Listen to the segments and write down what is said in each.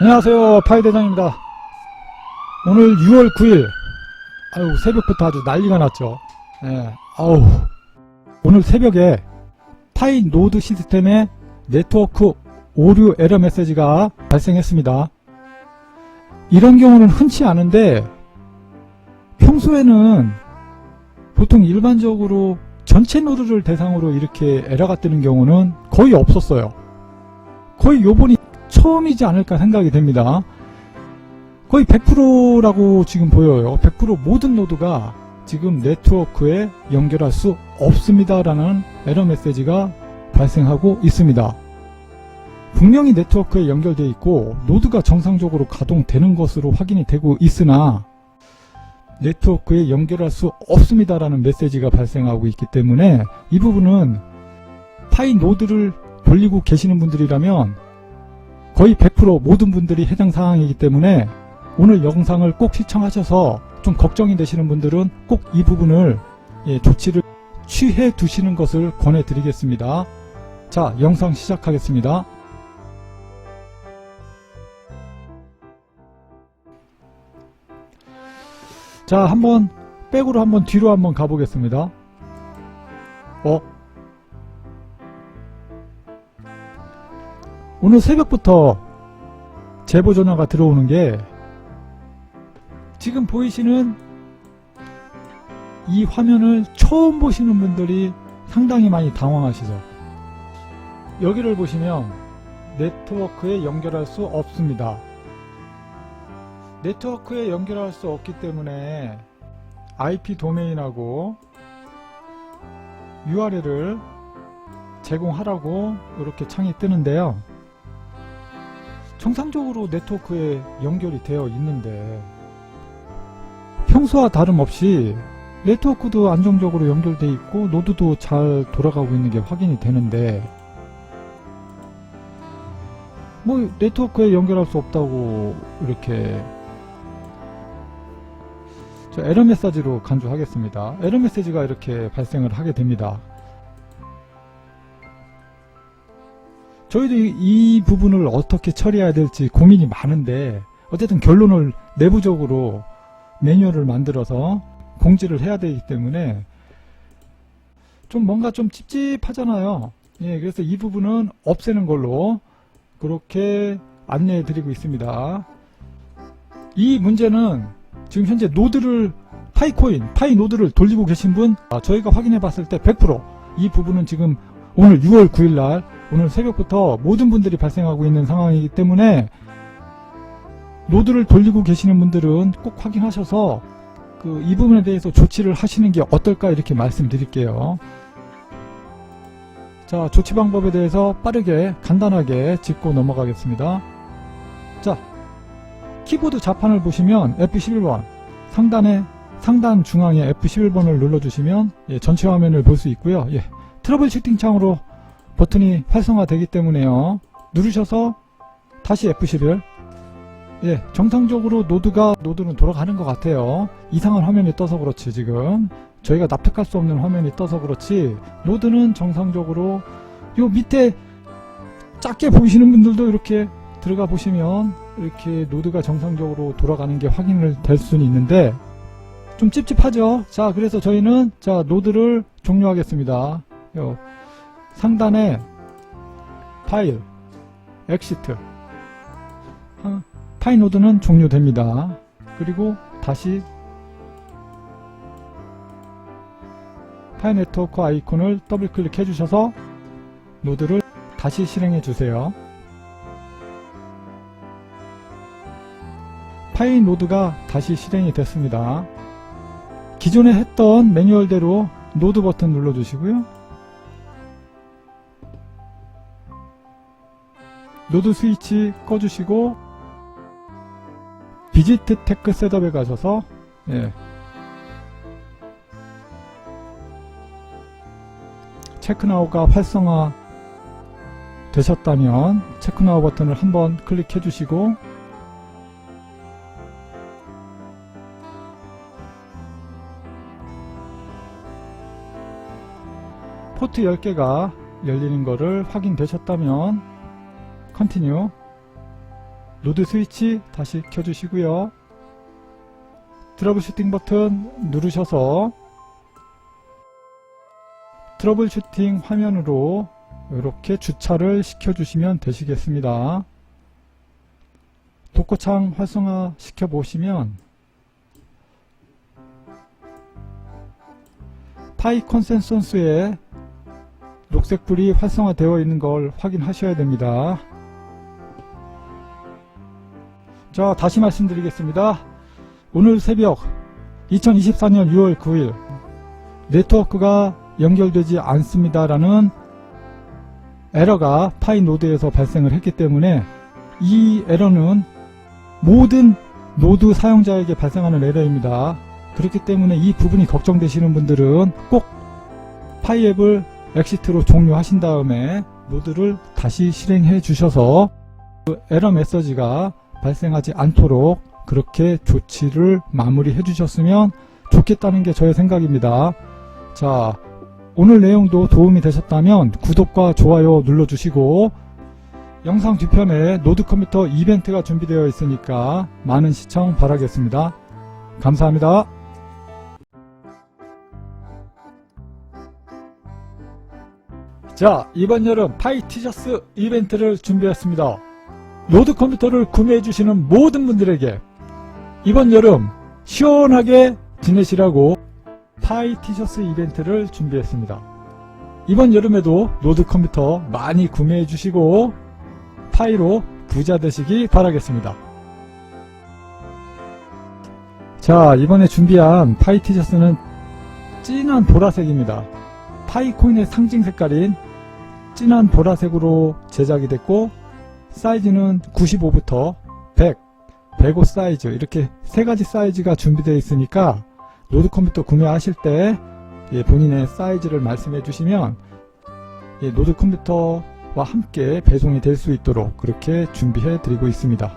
안녕하세요 파이대장입니다. 오늘 6월 9일. 아유 새벽부터 아주 난리가 났죠. 예, 아우. 오늘 새벽에 파이 노드 시스템에 네트워크 오류 에러 메시지가 발생했습니다. 이런 경우는 흔치 않은데 평소에는 보통 일반적으로 전체 노드를 대상으로 이렇게 에러가 뜨는 경우는 거의 없었어요. 거의 요번이 처음이지 않을까 생각이 됩니다. 거의 100%라고 지금 보여요. 100% 모든 노드가 지금 네트워크에 연결할 수 없습니다라는 에러 메시지가 발생하고 있습니다. 분명히 네트워크에 연결되어 있고 노드가 정상적으로 가동되는 것으로 확인이 되고 있으나 네트워크에 연결할 수 없습니다라는 메시지가 발생하고 있기 때문에 이 부분은 파이 노드를 돌리고 계시는 분들이라면 거의 100% 모든 분들이 해당 사항이기 때문에 오늘 영상을 꼭 시청하셔서 좀 걱정이 되시는 분들은 꼭 이 부분을 예, 조치를 취해 두시는 것을 권해 드리겠습니다. 자, 영상 시작하겠습니다. 자, 한번 백으로 한번 뒤로 한번 가보겠습니다. 어? 오늘 새벽부터 제보 전화가 들어오는 게 지금 보이시는 이 화면을 처음 보시는 분들이 상당히 많이 당황하시죠. 여기를 보시면 네트워크에 연결할 수 없습니다. 네트워크에 연결할 수 없기 때문에 IP 도메인하고 URL을 제공하라고 이렇게 창이 뜨는데요. 정상적으로 네트워크에 연결이 되어 있는데 평소와 다름없이 네트워크도 안정적으로 연결되어 있고 노드도 잘 돌아가고 있는 게 확인이 되는데 뭐 네트워크에 연결할 수 없다고 이렇게 저 에러 메시지로 간주하겠습니다. 에러 메시지가 이렇게 발생을 하게 됩니다. 저희도 이, 이 부분을 어떻게 처리해야 될지 고민이 많은데 어쨌든 결론을 내부적으로 매뉴얼을 만들어서 공지를 해야 되기 때문에 좀 뭔가 좀 찝찝하잖아요. 예, 그래서 이 부분은 없애는 걸로 그렇게 안내해 드리고 있습니다. 이 문제는 지금 현재 노드를 파이코인, 파이 노드를 돌리고 계신 분, 아, 저희가 확인해 봤을 때 100%이 부분은 지금 오늘 6월 9일 날 오늘 새벽부터 모든 분들이 발생하고 있는 상황이기 때문에 노드를 돌리고 계시는 분들은 꼭 확인하셔서 그 이 부분에 대해서 조치를 하시는 게 어떨까 이렇게 말씀드릴게요. 자, 조치 방법에 대해서 빠르게 간단하게 짚고 넘어가겠습니다. 자, 키보드 자판을 보시면 F11번 상단에 상단 중앙에 F11번을 눌러주시면 예, 전체 화면을 볼 수 있고요. 예, 트러블 슈팅 창으로 버튼이 활성화되기 때문에요. 누르셔서 다시 F11 예, 정상적으로 노드가 노드는 돌아가는 것 같아요. 이상한 화면이 떠서 그렇지 지금 저희가 납득할 수 없는 화면이 떠서 그렇지 노드는 정상적으로 요 밑에 작게 보이시는 분들도 이렇게 들어가 보시면 이렇게 노드가 정상적으로 돌아가는 게 확인을 될 수는 있는데 좀 찝찝하죠. 자, 그래서 저희는 자 노드를 종료하겠습니다. 요 상단에 파일, 엑시트 아, 파이노드는 종료됩니다. 그리고 다시 파이 네트워크 아이콘을 더블 클릭해 주셔서 노드를 다시 실행해 주세요. 파이 노드가 다시 실행이 됐습니다. 기존에 했던 매뉴얼대로 노드 버튼 눌러 주시고요. 노드 스위치 꺼주시고 비지트 테크 셋업에 가셔서 예. 체크나우가 활성화 되셨다면 체크나우 버튼을 한번 클릭해 주시고 포트 10개가 열리는 것을 확인되셨다면 컨티뉴 로드 스위치 다시 켜주시고요. 트러블 슈팅 버튼 누르셔서 트러블 슈팅 화면으로 이렇게 주차를 시켜주시면 되시겠습니다. 독고창 활성화 시켜보시면 파이 컨센서스에 녹색불이 활성화되어 있는 걸 확인하셔야 됩니다. 자, 다시 말씀드리겠습니다. 오늘 새벽 2024년 6월 9일 네트워크가 연결되지 않습니다라는 에러가 파이 노드에서 발생을 했기 때문에 이 에러는 모든 노드 사용자에게 발생하는 에러입니다. 그렇기 때문에 이 부분이 걱정되시는 분들은 꼭 파이 앱을 엑시트로 종료하신 다음에 노드를 다시 실행해 주셔서 그 에러 메시지가 발생하지 않도록 그렇게 조치를 마무리해 주셨으면 좋겠다는 게 저의 생각입니다. 자, 오늘 내용도 도움이 되셨다면 구독과 좋아요 눌러주시고 영상 뒤편에 노드 컴퓨터 이벤트가 준비되어 있으니까 많은 시청 바라겠습니다. 감사합니다. 자, 이번 여름 파이 티셔츠 이벤트를 준비했습니다. 노드 컴퓨터를 구매해 주시는 모든 분들에게 이번 여름 시원하게 지내시라고 파이 티셔츠 이벤트를 준비했습니다. 이번 여름에도 노드 컴퓨터 많이 구매해 주시고 파이로 부자 되시기 바라겠습니다. 자, 이번에 준비한 파이 티셔츠는 진한 보라색입니다. 파이 코인의 상징 색깔인 진한 보라색으로 제작이 됐고 사이즈는 95부터 100, 105 사이즈 이렇게 세 가지 사이즈가 준비되어 있으니까 노드 컴퓨터 구매하실 때 예, 본인의 사이즈를 말씀해 주시면 예, 노드 컴퓨터와 함께 배송이 될 수 있도록 그렇게 준비해 드리고 있습니다.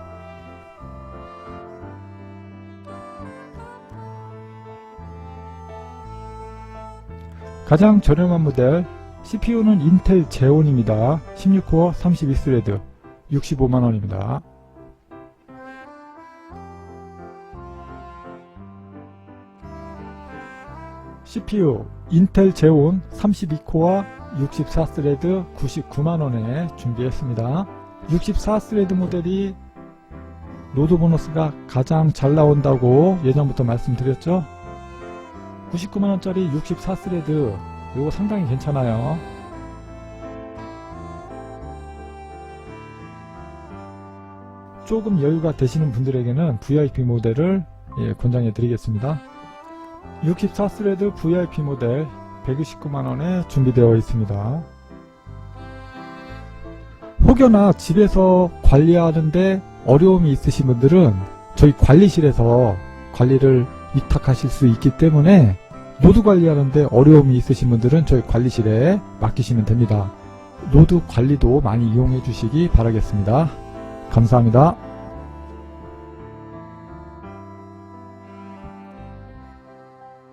가장 저렴한 모델 CPU는 인텔 제온입니다. 16코어 32스레드 65만원입니다. CPU 인텔 제온 32코어 64스레드 99만원에 준비했습니다. 64스레드 모델이 로드 보너스가 가장 잘 나온다고 예전부터 말씀드렸죠. 99만원짜리 64스레드 이거 상당히 괜찮아요. 조금 여유가 되시는 분들에게는 VIP 모델을 예, 권장해 드리겠습니다. 64스레드 VIP 모델 129만원에 준비되어 있습니다. 혹여나 집에서 관리하는데 어려움이 있으신 분들은 저희 관리실에서 관리를 위탁하실 수 있기 때문에 노드 관리하는데 어려움이 있으신 분들은 저희 관리실에 맡기시면 됩니다. 노드 관리도 많이 이용해 주시기 바라겠습니다. 감사합니다.